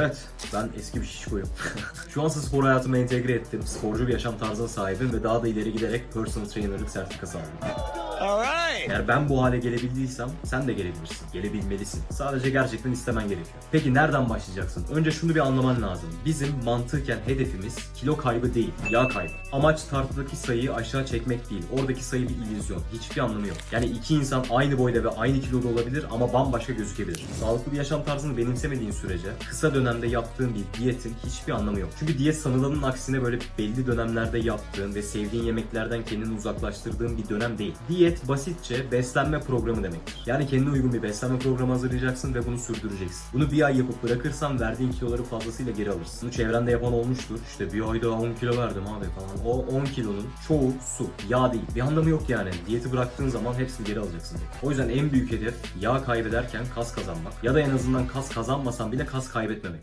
Evet, ben eski bir şişkoyum. Şu an spor hayatıma entegre ettim. Sporcu bir yaşam tarzına sahibim ve daha da ileri giderek personal trainer'lık sertifikası aldım. Eğer ben bu hale gelebildiysem sen de gelebilirsin. Gelebilmelisin. Sadece gerçekten istemen gerekiyor. Peki nereden başlayacaksın? Önce şunu bir anlaman lazım. Bizim mantıken hedefimiz kilo kaybı değil, yağ kaybı. Amaç tartıdaki sayıyı aşağı çekmek değil. Oradaki sayı bir illüzyon. Hiçbir anlamı yok. Yani iki insan aynı boyda ve aynı kiloda olabilir ama bambaşka gözükebilir. Sağlıklı bir yaşam tarzını benimsemediğin sürece kısa dönemde yaptığın bir diyetin hiçbir anlamı yok. Çünkü diyet sanılanın aksine böyle belli dönemlerde yaptığın ve sevdiğin yemeklerden kendini uzaklaştırdığın bir dönem değil. Diyet basitçe beslenme programı demektir. Yani kendine uygun bir beslenme programı hazırlayacaksın ve bunu sürdüreceksin. Bunu bir ay yapıp bırakırsan verdiğin kiloları fazlasıyla geri alırsın. Bunu çevrende yapan olmuştur. İşte bir ayda 10 kilo verdim abi falan. O 10 kilonun çoğu su, yağ değil. Bir anlamı yok yani. Diyeti bıraktığın zaman hepsini geri alacaksın. O yüzden en büyük hedef yağ kaybederken kas kazanmak. Ya da en azından kas kazanmasan bile kas kaybetmemek.